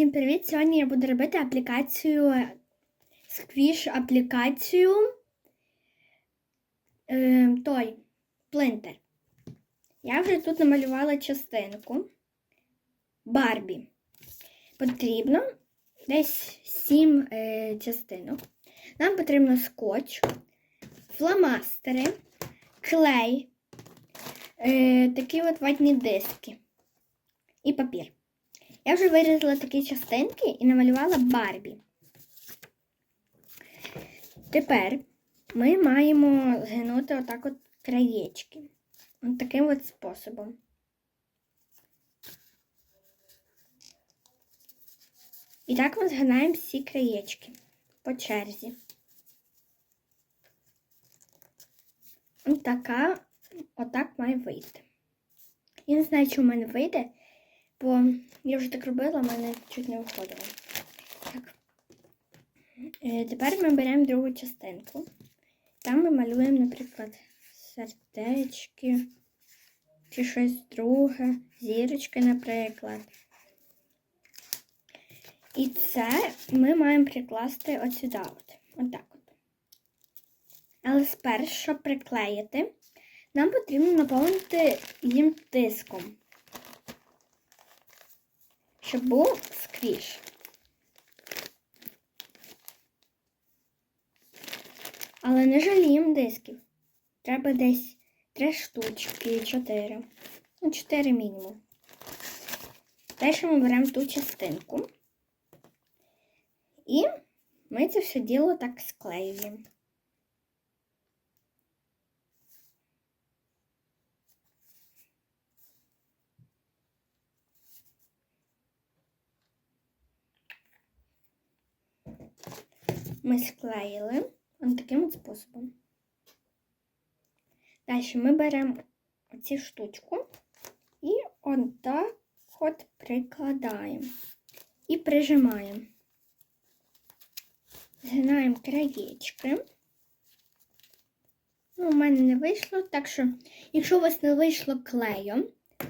Всім привіт! Сьогодні я буду робити аплікацію сквіш аплікацію е, той плинтер. Я вже тут намалювала частинку Барбі. Потрібно десь 7 е, частинок. Нам потрібно скотч, фломастери, клей, е, такі от ватні диски і папір. Я вже вирізала такі частинки і намалювала Барбі. Тепер ми маємо згинути отак от краєчки. От таким от способом. І так ми згинаємо всі краєчки по черзі. Ось така, отак має вийти. Я не знаю, чи в мене вийде. Бо я вже так робила, в мене чуть не виходило. Так. Е, тепер ми беремо другу частинку. Там ми малюємо, наприклад, сердечки чи щось друге, зірочки, наприклад. І це ми маємо прикласти от сюди. От. Отак от. Але спершу, щоб приклеїти, нам потрібно наповнити їм тиском щоб був сквіш. Але не жаліємо дисків. Треба десь три штучки, чотири. Ну, чотири мінімум. Далі ми беремо ту частинку. І ми це все діло так склеюємо. Ми склеїли таким от способом. Далі ми беремо оцю штучку і отак от прикладаємо і прижимаємо. Згинаємо краєчки. Ну, у мене не вийшло, так що, якщо у вас не вийшло клеєм,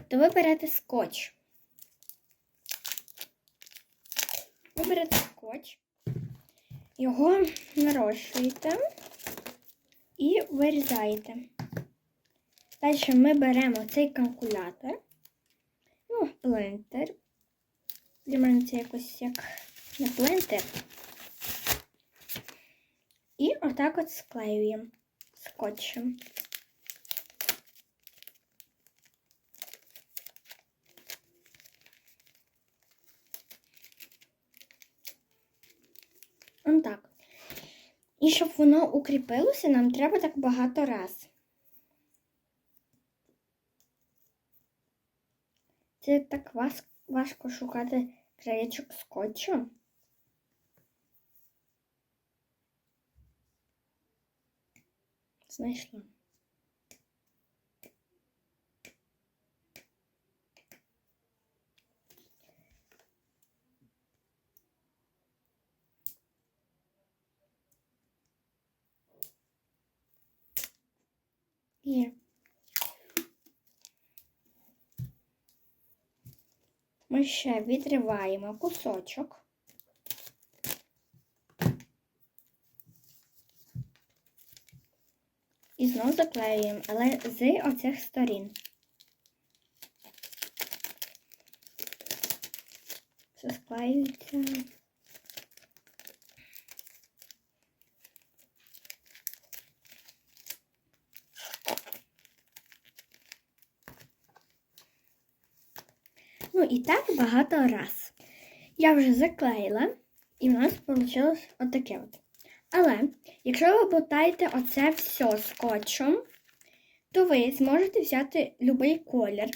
то ви берете скотч. Ви берете скотч його нарощуєте і вирізаєте. Далі ми беремо цей калькулятор, ну, плинтер. Для мене це якось як не плинтер. І отак от склеюємо скотчем. Он так. І щоб воно укріпилося, нам треба так багато раз. Це так важко шукати краєчок скотчу. Знайшла. Є. Ми ще відриваємо кусочок. І знову заклеюємо, але з оцих сторін. Все склеюється. Ну і так багато раз. Я вже заклеїла, і в нас вийшло отаке от. Але, якщо ви ботаєте оце все скотчем, то ви зможете взяти будь-який колір.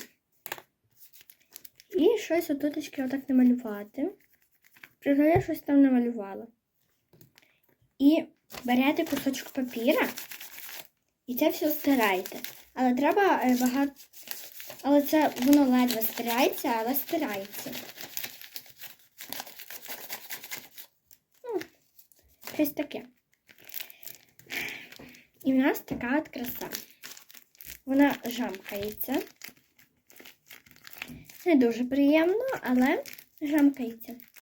І щось отуточки отак намалювати. Пригаю, я щось там намалювала. І берете кусочок папіра і це все стираєте. Але треба е, багато але це воно ледве стирається, але стирається. Ну, щось таке. І в нас така от краса. Вона жамкається. Не дуже приємно, але жамкається.